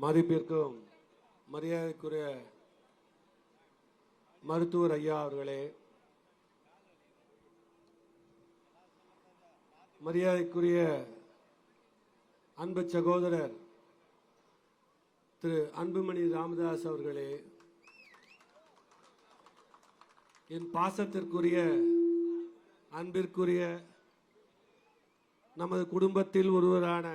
மதிப்பிற்கும் மரியாதைக்குரிய மருத்துவர் ஐயா அவர்களே மரியாதைக்குரிய அன்பு சகோதரர் திரு அன்புமணி ராமதாஸ் அவர்களே என் பாசத்திற்குரிய அன்பிற்குரிய நமது குடும்பத்தில் ஒருவரான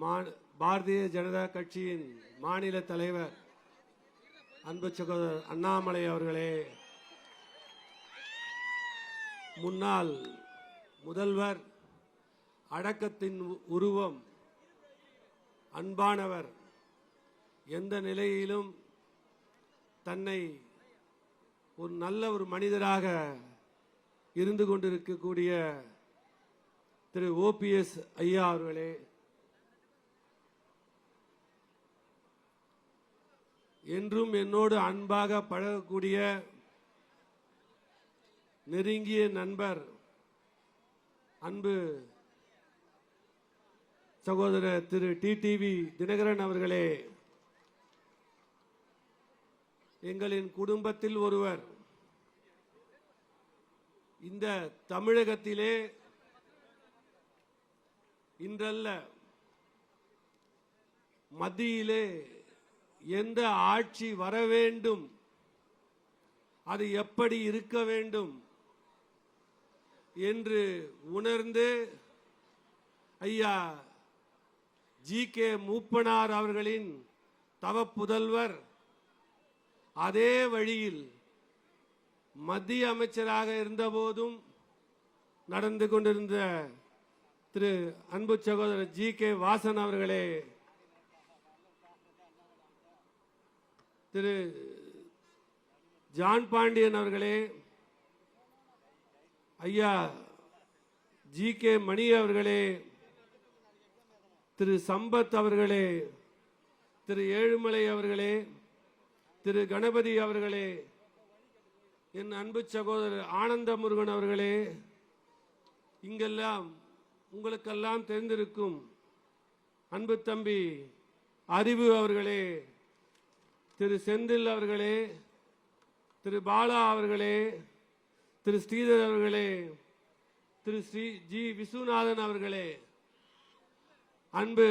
பாரதிய ஜனதா கட்சியின் மாநில தலைவர் அன்பு சகோதரர் அண்ணாமலை அவர்களே முன்னாள் முதல்வர் அடக்கத்தின் உருவம் அன்பானவர் எந்த நிலையிலும் தன்னை ஒரு நல்ல ஒரு மனிதராக இருந்து கொண்டிருக்கக்கூடிய திரு ஓபிஎஸ் ஐயா அவர்களே என்றும் என்னோடு அன்பாக பழகக்கூடிய நெருங்கிய நண்பர் அன்பு சகோதரர் திரு டிடிவி தினகரன் அவர்களே எங்களின் குடும்பத்தில் ஒருவர் இந்த தமிழகத்திலே இன்றல்ல மத்தியிலே எந்த ஆட்சி வர வேண்டும்? அது எப்படி இருக்க வேண்டும்? என்று உணர்ந்து ஐயா ஜி கே மூப்பனார் அவர்களின் தவப்புதல்வர் அதே வழியில் மத்திய அமைச்சராக இருந்தபோதும் நடந்து கொண்டிருந்த திரு அன்பு சகோதரர் ஜி கே வாசன் அவர்களே திரு ஜான் பாண்டியன் அவர்களே ஐயா ஜி கே மணி அவர்களே திரு சம்பத் அவர்களே திரு ஏழுமலை அவர்களே திரு கணபதி அவர்களே என் அன்பு சகோதரர் ஆனந்த முருகன் அவர்களே இங்கெல்லாம் உங்களுக்கெல்லாம் தெரிந்திருக்கும் அன்பு தம்பி அறிவு அவர்களே திரு செந்தில் அவர்களே திரு பாலா அவர்களே திரு ஸ்ரீதர் அவர்களே திரு ஸ்ரீ ஜி விஸ்வநாதன் அவர்களே அன்பு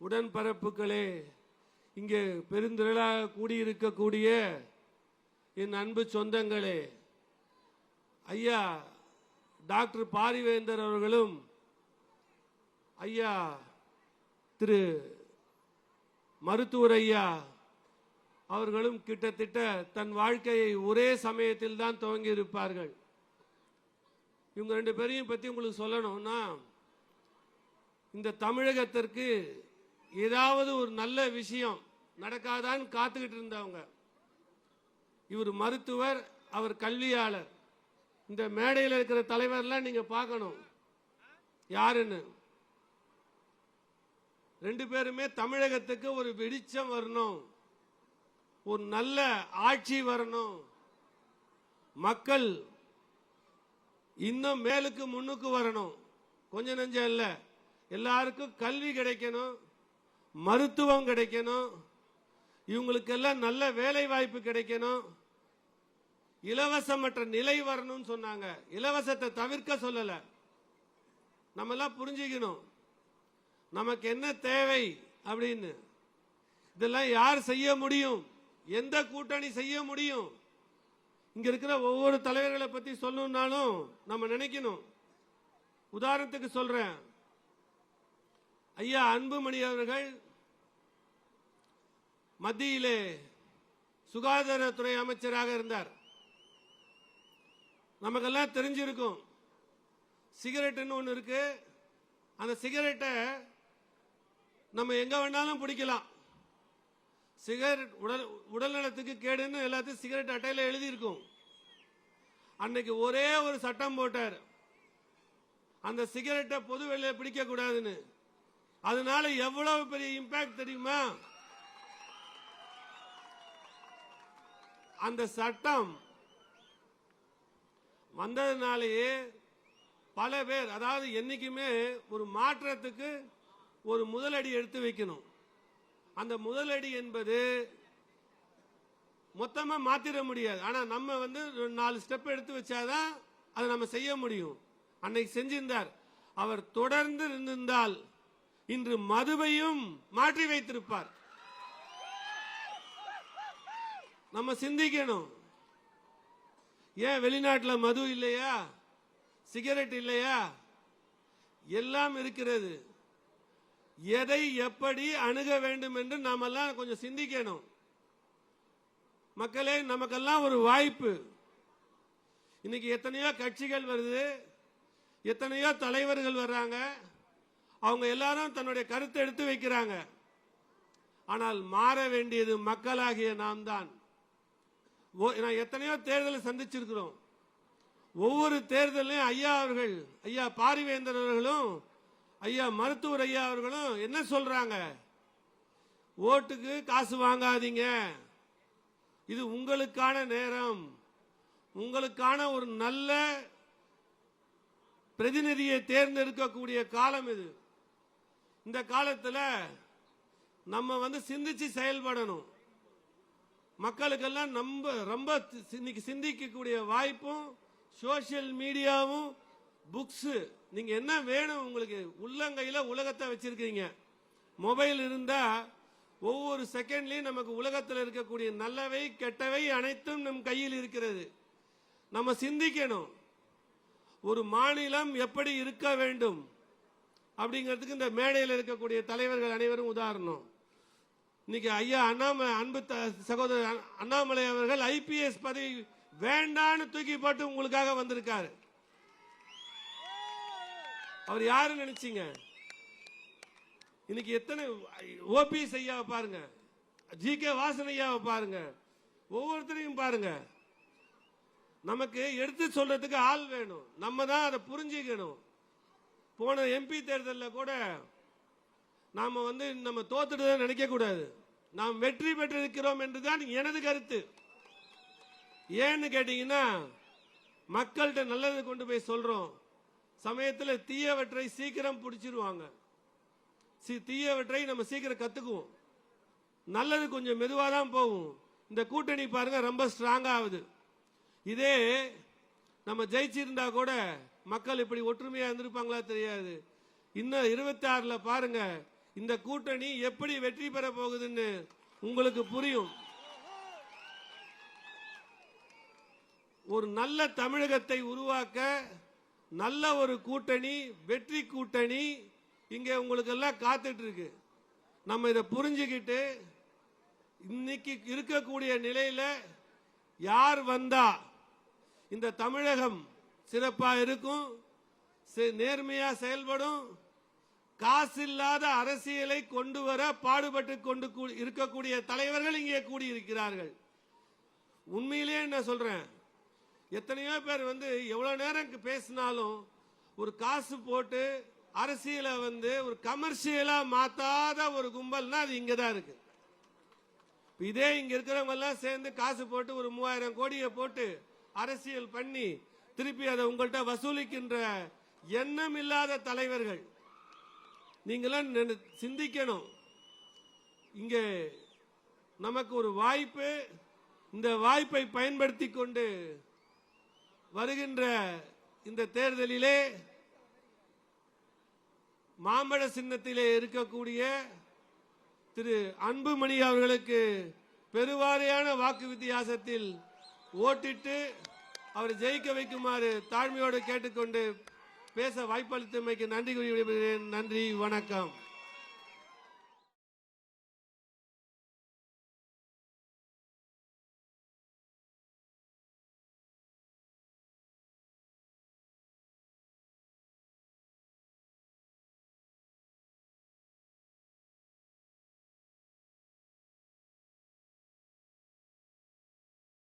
உடன்பரப்புகளே இங்கே பெருந்திரளாக கூடியிருக்கக்கூடிய என் அன்பு சொந்தங்களே ஐயா டாக்டர் பாரிவேந்தர் அவர்களும் ஐயா திரு மருத்துவர் ஐயா அவர்களும் கிட்டத்தட்ட தன் வாழ்க்கையை ஒரே சமயத்தில் தான் துவங்கி இருப்பார்கள் இவங்க ரெண்டு பேரையும் பத்தி உங்களுக்கு சொல்லணும்னா இந்த தமிழகத்திற்கு ஏதாவது ஒரு நல்ல விஷயம் நடக்காதான்னு காத்துக்கிட்டு இருந்தவங்க. இவர் மருத்துவர் அவர் கல்வியாளர். இந்த மேடையில் இருக்கிற தலைவர்லாம் நீங்க பார்க்கணும். யாருன்னு? ரெண்டு பேருமே தமிழகத்துக்கு ஒரு வெளிச்சம் வரணும். ஒரு நல்ல ஆட்சி வரணும். மக்கள் இன்னும் மேலுக்கு முன்னுக்கு வரணும். கொஞ்சம் நெஞ்சம் இல்ல. எல்லாருக்கும் கல்வி கிடைக்கணும். மருத்துவம் கிடைக்கணும். இவங்களுக்கெல்லாம் நல்ல வேலை வாய்ப்பு கிடைக்கணும். இலவசமற்ற நிலை வரணும்னு சொன்னாங்க. இலவசத்தை தவிர்க்க சொல்லல. நம்ம எல்லாம் புரிஞ்சுக்கணும். நமக்கு என்ன தேவை அப்படின்னு. இதெல்லாம் யார் செய்ய முடியும்? எந்த கூட்டணி செய்ய முடியும்? இங்க இருக்கிற ஒவ்வொரு தலைவர்களை பத்தி சொல்லணும்னாலும் நம்ம நினைக்கணும். உதாரணத்துக்கு சொல்றேன். ஐயா அன்புமணி அவர்கள் மத்தியிலே சுகாதாரத்துறை அமைச்சராக இருந்தார். நமக்கெல்லாம் தெரிஞ்சிருக்கும். சிகரெட்டுன்னு ஒன்று இருக்கு. அந்த சிகரெட்டை நம்ம எங்க வேணாலும் பிடிக்கலாம். சிகரெட் உடல் உடல் நலத்துக்கு கேடுன்னு எல்லாத்தையும் சிகரெட் அட்டையில எழுதியிருக்கும். அன்னைக்கு ஒரே ஒரு சட்டம் போட்டார். அந்த சிகரெட்டை பொது வெளியில பிடிக்க கூடாதுன்னு அதனால எவ்வளவு பெரிய இம்பாக்ட் தெரியுமா? அந்த சட்டம் வந்ததுனாலேயே பல பேர் அதாவது என்னைக்குமே ஒரு மாற்றத்துக்கு ஒரு முதலடி எடுத்து வைக்கணும். அந்த முதலடி என்பது மொத்தமா மாத்திர முடியாது. ஆனா நம்ம வந்து நாலு ஸ்டெப் எடுத்து வச்சாதான் அதை நம்ம செய்ய முடியும். அன்னைக்கு செஞ்சிருந்தார். அவர் தொடர்ந்து இருந்திருந்தால் இன்று மதுவையும் மாற்றி வைத்திருப்பார். நம்ம சிந்திக்கணும். ஏன் வெளிநாட்டில் மது இல்லையா? சிகரெட் இல்லையா? எல்லாம் இருக்கிறது. எதை எப்படி அணுக வேண்டும் என்று நாமெல்லாம் கொஞ்சம் சிந்திக்கணும். மக்களே நமக்கெல்லாம் ஒரு வாய்ப்பு. இன்னைக்கு எத்தனையோ கட்சிகள் வருது எத்தனையோ தலைவர்கள் வர்றாங்க அவங்க எல்லாரும் தன்னுடைய கருத்தை எடுத்து வைக்கிறாங்க. ஆனால் மாற வேண்டியது மக்களாகிய நாம் தான் ஓ- நான் எத்தனையோ தேர்தலை சந்திச்சிருக்கிறோம். ஒவ்வொரு தேர்தலையும் ஐயா அவர்கள் ஐயா பாரிவேந்தர் அவர்களும் ஐயா மருத்துவர் ஐயா அவர்களும் என்ன சொல்றாங்க? ஓட்டுக்கு காசு வாங்காதீங்க. இது உங்களுக்கான நேரம். உங்களுக்கான ஒரு நல்ல பிரதிநிதியை தேர்ந்தெடுக்கக்கூடிய காலம் இது. இந்த காலத்தில் நம்ம வந்து சிந்திச்சு செயல்படணும். மக்களுக்கெல்லாம் நம்ம ரொம்ப இன்னைக்கு சிந்திக்கக்கூடிய வாய்ப்பும் சோஷியல் மீடியாவும் புக்ஸ் நீங்க என்ன வேணும் உங்களுக்கு? உள்ளங்கையில உலகத்தை வச்சிருக்கீங்க மொபைல் இருந்தா ஒவ்வொரு செகண்ட்லயும் நமக்கு உலகத்தில் இருக்கக்கூடிய நல்லவை கெட்டவை அனைத்தும் நம் கையில் இருக்கிறது. நம்ம சிந்திக்கணும். ஒரு மாநிலம் எப்படி இருக்க வேண்டும்? அப்படிங்கிறதுக்கு இந்த மேடையில் இருக்கக்கூடிய தலைவர்கள் அனைவரும் உதாரணம். இன்னைக்கு ஐயா அண்ணாமலை அன்பு த- சகோதரர் அண்ணாமலை அவர்கள் ஐபிஎஸ் பதவி வேண்டான்னு தூக்கி போட்டு உங்களுக்காக வந்திருக்காரு. அவர் யாரு நினைச்சீங்க? இன்னைக்கு எத்தனை ஓபிஎஸ் ஐயாவை பாருங்க ஜி கே வாசன் ஐயாவை பாருங்க ஒவ்வொருத்தரையும் பாருங்க. நமக்கு எடுத்து சொல்றதுக்கு ஆள் வேணும். நம்ம தான் அதை புரிஞ்சுக்கணும். போன எம்பி தேர்தலில் கூட நாம வந்து நம்ம தோத்துட்டு நினைக்க கூடாது. நாம் வெற்றி பெற்றிருக்கிறோம் என்றுதான் எனது கருத்து. ஏன்னு கேட்டீங்கன்னா மக்கள்கிட்ட நல்லது கொண்டு போய் சொல்றோம். சமயத்தில் தீயவற்றை சீக்கிரம் பிடிச்சிருவாங்க. தீயவற்றை நம்ம சீக்கிரம் கத்துக்குவோம். நல்லது கொஞ்சம் மெதுவாக தான் போகும். இந்த கூட்டணி பாருங்க ரொம்ப ஸ்ட்ராங் ஆகுது. இதே நம்ம ஜெயிச்சிருந்தா கூட மக்கள் இப்படி ஒற்றுமையா இருந்திருப்பாங்களா தெரியாது. இன்னும் இருபத்தி ஆறுல பாருங்க இந்த கூட்டணி எப்படி வெற்றி பெற போகுதுன்னு உங்களுக்கு புரியும். ஒரு நல்ல தமிழகத்தை உருவாக்க நல்ல ஒரு கூட்டணி வெற்றி கூட்டணி இங்கே உங்களுக்கு எல்லாம் காத்துட்டு இருக்கு நம்ம இதை புரிஞ்சுக்கிட்டு இன்னைக்கு இருக்கக்கூடிய நிலையில யார் வந்தா இந்த தமிழகம் சிறப்பா இருக்கும் செ- நேர்மையா செயல்படும் காசு இல்லாத அரசியலை கொண்டு வர பாடுபட்டு கொண்டு கூ- இருக்கக்கூடிய தலைவர்கள் இங்கே கூடியிருக்கிறார்கள். உண்மையிலேயே நான் சொல்றேன்? எத்தனையோ பேர் வந்து எவ்வளோ நேரம் பேசினாலும் ஒரு காசு போட்டு அரசியலை வந்து ஒரு கமர்ஷியலாக மாற்றாத ஒரு கும்பல்னா அது இங்கே தான் இருக்குது இப்போ இதே இங்கே இருக்கிறவங்க எல்லாம் சேர்ந்து காசு போட்டு ஒரு மூவாயிரம் கோடியை போட்டு அரசியல் பண்ணி திருப்பி அதை உங்கள்கிட்ட வசூலிக்கின்ற எண்ணம் இல்லாத தலைவர்கள். நீங்களாம் நினை- சிந்திக்கணும். இங்கே நமக்கு ஒரு வாய்ப்பு இந்த வாய்ப்பை பயன்படுத்தி கொண்டு வருகின்ற இந்த தேர்தலிலே மாம்பழ சின்னத்திலே இருக்கக்கூடிய திரு அன்புமணி அவர்களுக்கு பெருவாரியான வாக்கு வித்தியாசத்தில் ஓட்டிட்டு அவரை ஜெயிக்க வைக்குமாறு தாழ்மையோடு கேட்டுக்கொண்டு பேச வாய்ப்பளித்தமைக்கு நன்றி கூறி விடைபெறுகிறேன். நன்றி வணக்கம்.